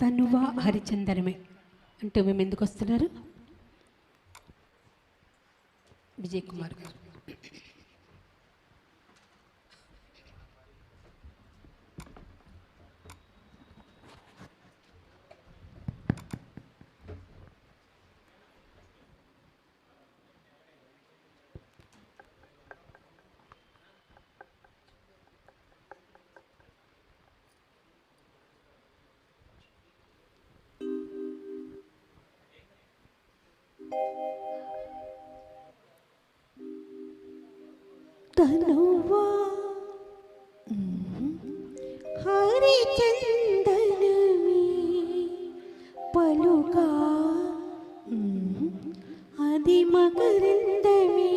తనువ హరిచందనమే. అంటే మేము ఎందుకు వస్తున్నారు? విజయ్ కుమార్ గారు. తనువా హరిచందనమే పలుకా అది మకరందమే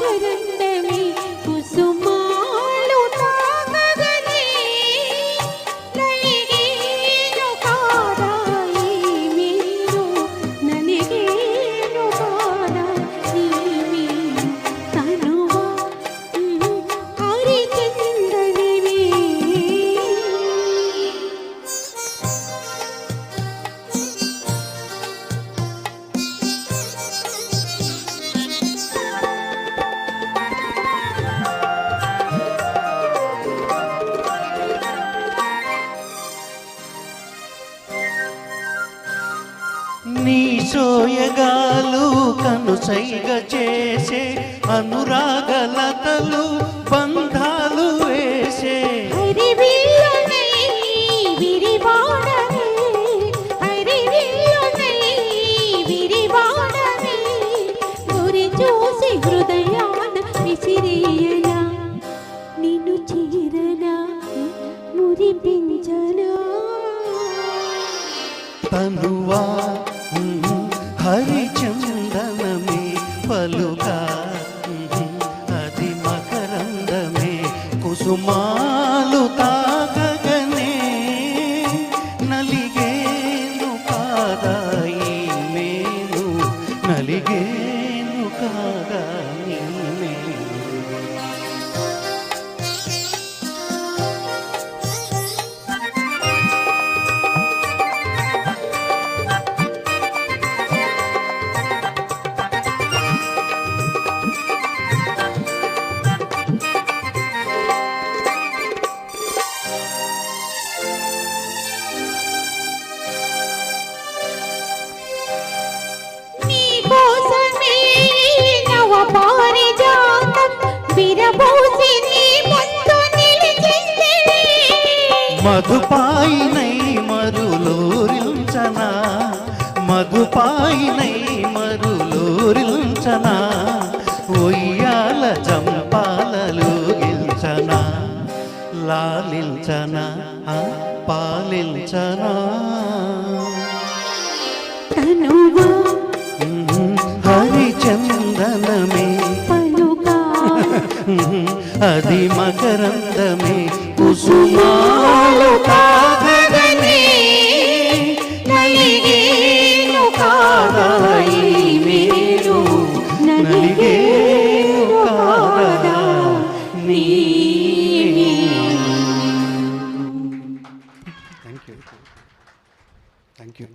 అది మకరందమే నీ సోయగాలు కనుసైగ చేసే అనురాగలతలు బంధాలు వేసే. నిన్ను చీరనా మురిపించనా. తనువా హరిచందనమే పలుగా అది మకరందమే. కుసుమాలు మధుపాయినై మరులోరించనా? మధుపాయినై మరులోరించనా? ఒయ్యాల చంపాలలో గిల్చనా? లాలించనా? ఆ, పాలించనా? తనువా హరిచందనమే అది మకరందమే. కుసుమాలు కాగగనే నలిగేను కాదాయి మీరు నలిగేను కాదా నీ థ్యాంక్ యూ థ్యాంక్ యూ